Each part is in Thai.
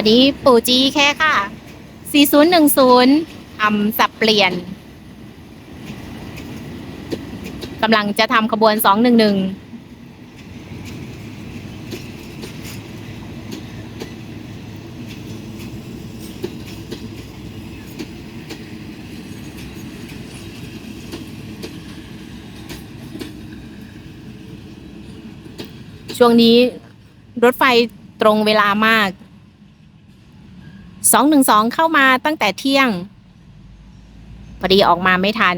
วันนี้ปู่จีแค่ค่ะ 4010ทำสับเปลี่ยนกำลังจะทำขบวน 211ช่วงนี้รถไฟตรงเวลามาก 212เข้ามาตั้งแต่เที่ยง พอดีออกมาไม่ทัน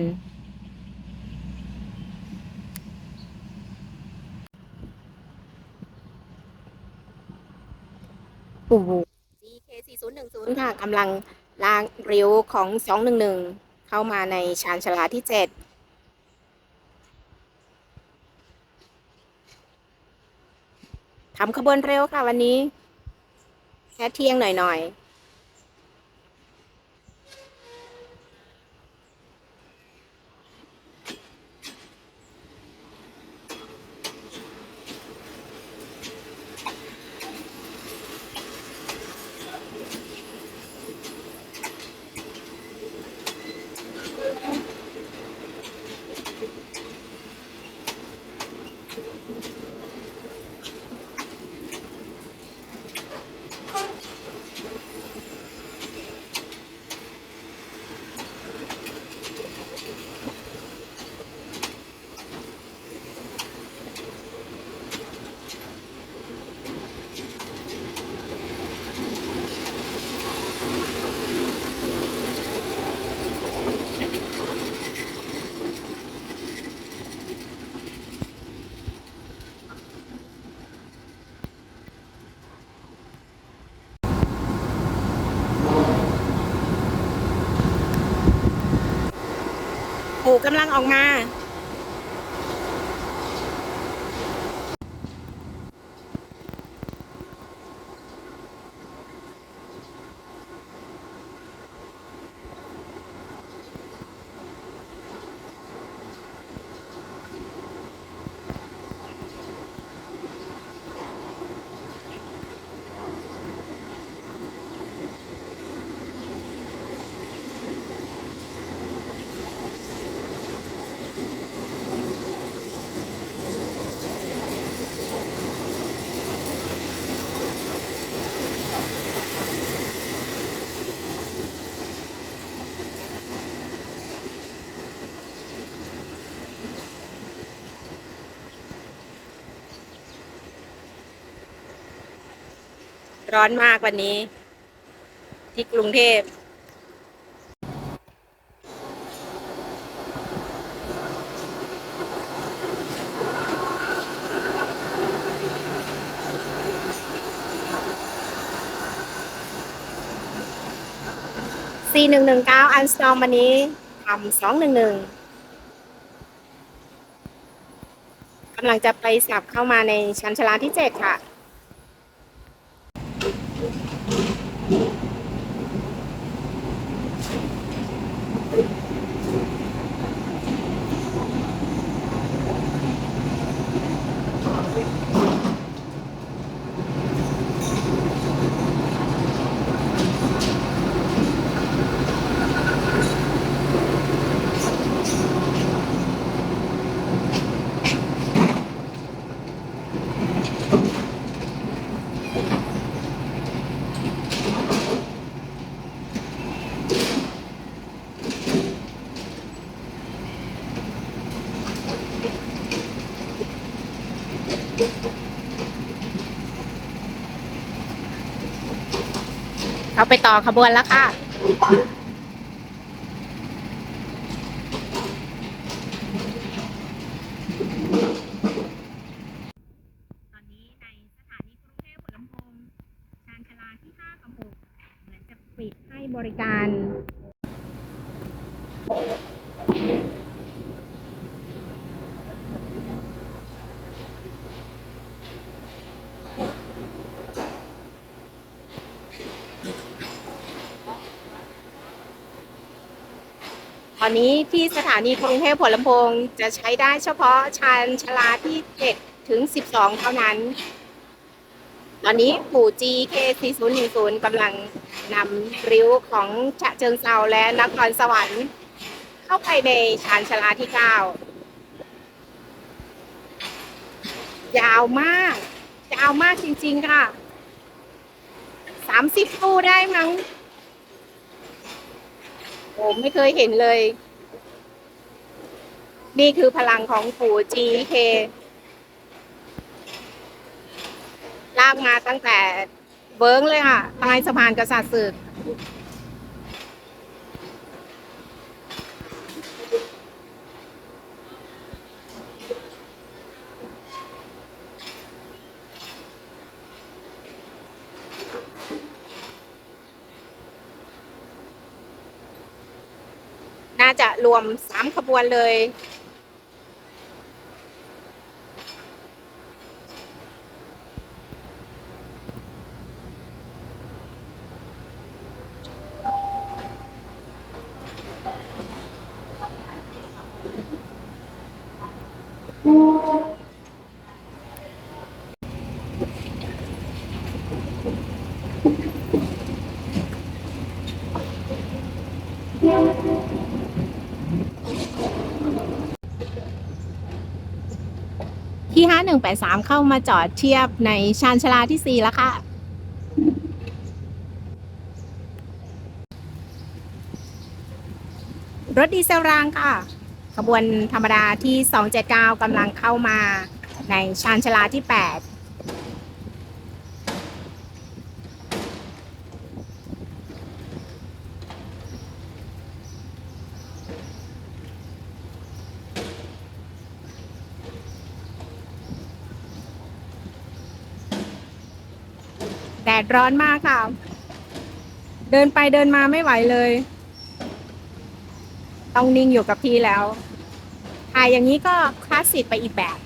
โอ้โห k 4 0 1 0 ค่ะกำลังลางเร็วของ 211 เข้ามาในชานชลาที่ 7ทำขบวนเร็วค่ะวันนี้แค่เที่ยงหน่อยๆ กำลังออกมา ร้อนมากวันนี้ ที่กรุงเทพสี่หนึ่งหนึ่งเก้าอันสตอมวันนี้ทำสองหนึ่งหนึ่งกำลังจะไปสับเข้ามาในชั้นชลาที่เจ็ดค่ะ เขาไปต่อขบวนแล้วค่ะ ตอนนี้ในสถานีกรุงเทพหัวลำโพงชานชาลาที่5กับ6เหมือนจะปิดให้บริการ ตอนนี้ที่สถานีกรุงเทพหัวลำโพงจะใช้ได้เฉพาะชานชลาที่ 7 ถึง 12 เท่านั้น ตอนนี้ปู่ GK 4010 กำลังนำริ้วของฉะเชิงเซาและนครสวรรค์ เข้าไปในชานชลาที่ 9 ยาวมาก ยาวมากจริงๆค่ะ 30ตู้ได้มั้ง โอ้ไม่เคยเห็นเลย นี่คือพลังของปู่ GK ลากมาตั้งแต่เบิร์งเลยค่ะใต้สะพานกษัตริย์ศึก วมสามขบวนเลย ที่ 5183 เข้ามาจอดเทียบในชานชาลาที่ 4 แล้วค่ะรถดีเซลรางค่ะ ขบวนธรรมดาที่ 279กำลังเข้ามาในชานชาลาที่ 8 ดร้อนมากค่ะ เดินไปเดินมาไม่ไหวเลย ต้องนิ่งอยู่กับที่แล้วถ่ายอย่างนี้ก็คลาสสิกไปอีกแบบ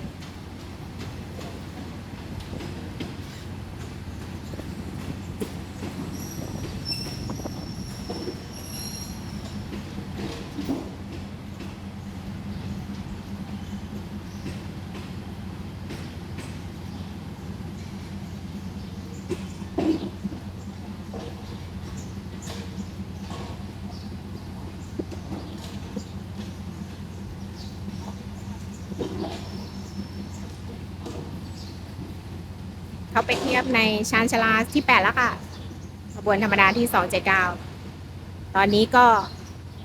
เขาไปเทียบในชานชลาที่8แล้วค่ะขบวนธรรมดาที่279ตอนนี้ก็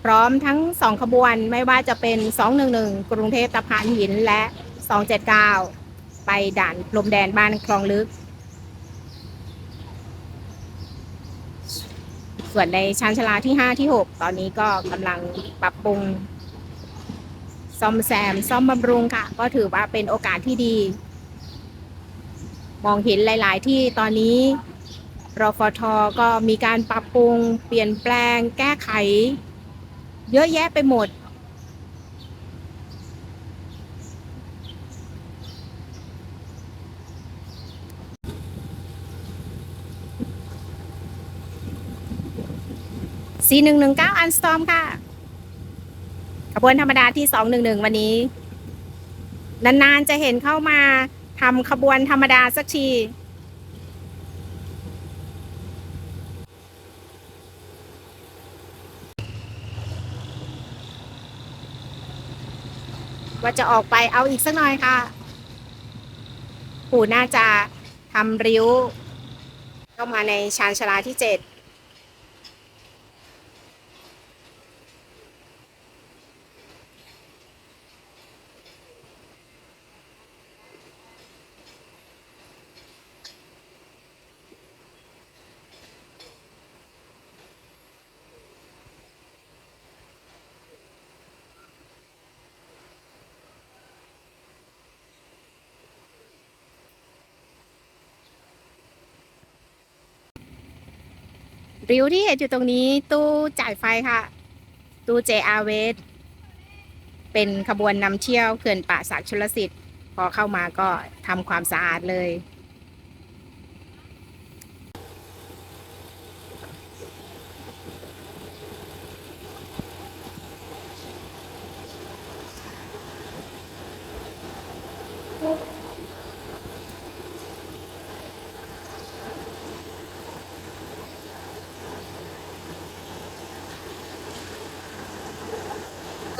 พร้อมทั้ง2ขบวนไม่ว่าจะเป็น211กรุงเทพตะพานหินและ279ไปด่านลมแดนบ้านคลองลึก ส่วนในชานชลาที่5ที่6ตอนนี้ก็กำลังปรับปรุง ซ่อมแซม ซ่อมบำรุงค่ะ ก็ถือว่าเป็นโอกาสที่ดี มองเห็นหลาย ๆ ที่ตอนนี้รฟทก็มีการปรับปรุง เปลี่ยนแปลง แก้ไข เยอะแยะไปหมด4119 อันสตอมค่ะ บวนธรรมดาที่211วันนี้ นานๆจะเห็นเข้ามาทำขบวนธรรมดาสักทีว่าจะออกไปเอาอีกสักหน่อยค่ะ ปู่น่าจะทำริ้ว เข้ามาในชานชลาที่เจ็ด ริ้วที่เห็นอยู่ตรงนี้ตู้จ่ายไฟค่ะ ตู้ JR w a s เป็นขบวนนำเที่ยวเขื่อนป่าสักชลสิทธิ์ พอเข้ามาก็ทำความสะอาดเลย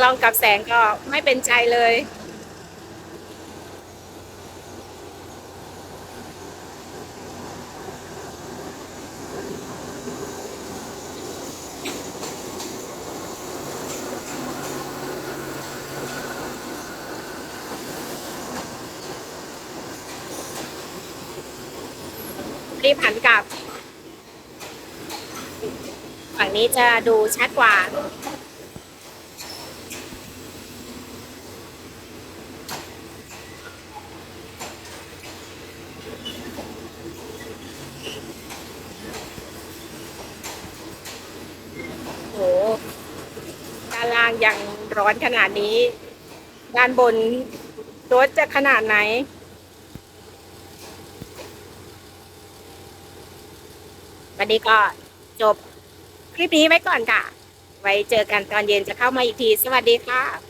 ลองกับแสงก็ไม่เป็นใจเลย รีบหันกลับ ฝั่งนี้จะดูชัดกว่า โห ด้านล่าง ยังร้อนขนาดนี้ ด้านบนรถจะขนาดไหน วันนี้ก็จบคลิปนี้ไว้ก่อนค่ะ ไว้เจอกันตอนเย็นจะเข้ามาอีกที สวัสดีค่ะ